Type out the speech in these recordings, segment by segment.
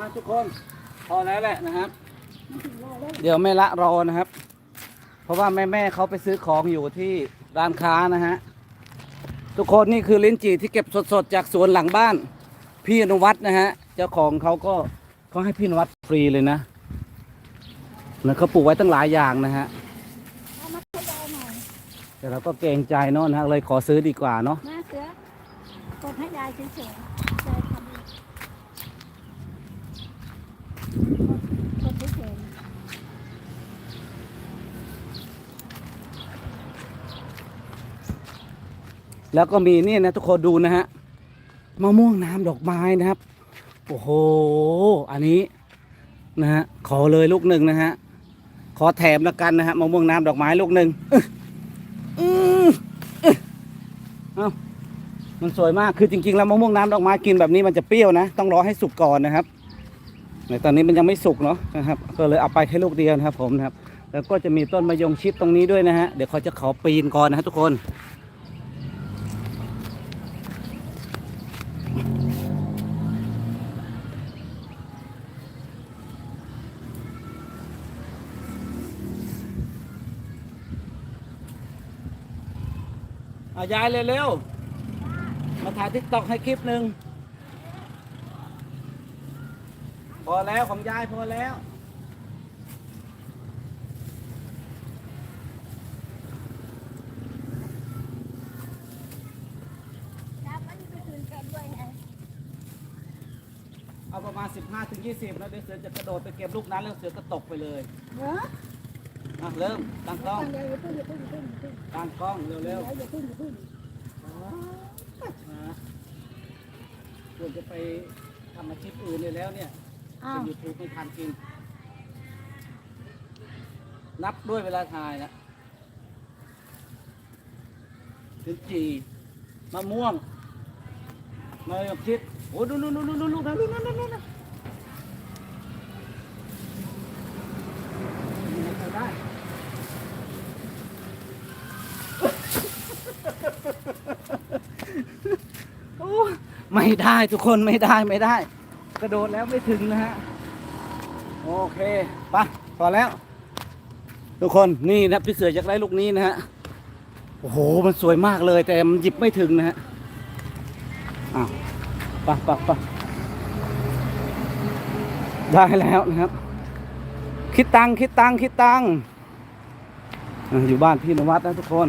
อะทุกคนพอแล้วแหละนะครับ เดี๋ยวไม่ละรอนะครับ เพราะว่าแม่แม่เขาไปซื้อของอยู่ที่ร้านค้านะฮะทุกคนนี่คือลิ้นจี่ที่เก็บสดๆจากสวนหลังบ้าน พี่อนุวัฒน์นะฮะเจ้าของเขาก็เขาให้พี่อนุวัฒน์ฟรีเลยนะแล้วเขาปลูกไว้ตั้งหลายอย่างนะฮะแต่เราก็เกรงใจเนาะนะฮะเลยขอซื้อดีกว่าเนาะ มาเสือกดให้ยายเฉยๆยายทำกดเฉย แล้วก็มีนี่นะทุกคนดูนะฮะมะม่วงน้ำดอกไม้นะครับ โอ้โห อันนี้นะฮะขอเลยลูกหนึ่งนะฮะขอแถมแล้วกันนะฮะมะม่วงน้ำดอกไม้ลูกหนึ่งอืออื้ออเอ้ามันสวยมากคือจริงๆแล้วมะม่วงน้ำดอกไม้กินแบบนี้มันจะเปรี้ยวนะ ต้องรอให้สุกก่อนนะครับในตอนนี้มันยังไม่สุกเนาะนะครับ ก็เลยเอาไปแค่ลูกเดียวนะครับ ผมนะครับ แล้วก็จะมีต้นมะยงชิดตรงนี้ด้วยนะฮะเดี๋ยวเขาจะขอปีนก่อนนะฮะทุกคน อายายเร็วๆ มาถ่ายทิกตอกให้คลิปหนึ่ง พอแล้วของยายพอแล้วเอาประมาณ 15ถึง20 แล้วเดี๋ยวเสือจะกระโดดไปเก็บลูกนั้นแล้วเสือก็ตกไปเลย เอะเริ่มตั้งกล้องตั้งใจอย่าพึ่งอย่าพึ่งอย่าพึ่งอย่าพึ่งตั้งกล้องเร็วเดี๋ยวอย่าพึ่งอย่าพึ่งๆนะควรจะไปทำอาชีพอื่นเลยแล้วเนี่ยอ้าเป็วนยูทูบไม่ทันกินนับด้วยเวลาถ่ายนะถึงจีมะม่วงมะยงชิดโอ้ดูดูดูดูดูดูดูดูดูดูดูดูได้ โอ้ไม่ได้ทุกคนไม่ได้ไม่ได้ กระโดดแล้วไม่ถึงนะฮะ โอเคไปะพอแล้ว ทุกคนนี่นะพี่เสืออยากได้ลูกนี้นะฮะ โอ้โห มันสวยมากเลย แต่มันหยิบไม่ถึงนะฮะอ้าวไปะปะปะได้แล้วนะครับ คิดตังคิดตังคิดตังอยู่บ้านพี่นวัดนะทุกคน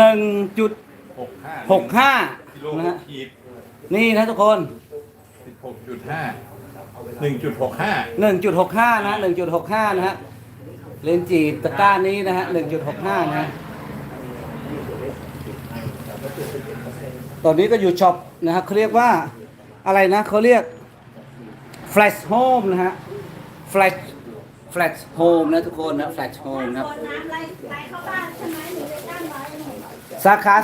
นึ่งจุดหกห้าหกห้ากิโลนะฮะขีดนี่นะทุกคนสิบหกจุดห้าหนึ่งจุดหกห้าหนึ่งจุดหกห้านะหนึ่งจุดหกห้านะฮะเลนจีตะกร้านี้นะฮะหนึ่งจุดหกห้านะฮะตอนนี้ก็อยู่ช็อปนะฮะเขาเรียกว่าอะไรนะเขาเรียก flash home นะฮะ flash flash home นะทุกคนนะ flash home นะครับคนน้ำไหลไหลเข้าบ้านใช่ไหมหนูได้ตั้งไว้หนู สาขา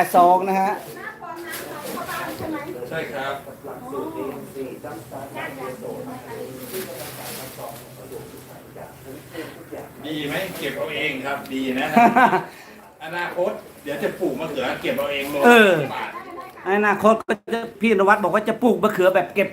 082นะฮะน้ำฟองน้ำไหลเข้าบ้านใช่ไหมใช่ครับดีไหมเก็บเอาเองครับดีนะ อนาคต เดี๋ยวจะปลูกมะเขือเก็บเอาเองโลละเออบาท อนาคตก็จะพี่นวัดบอกว่าจะปลูกมะเขือแบบเก็บ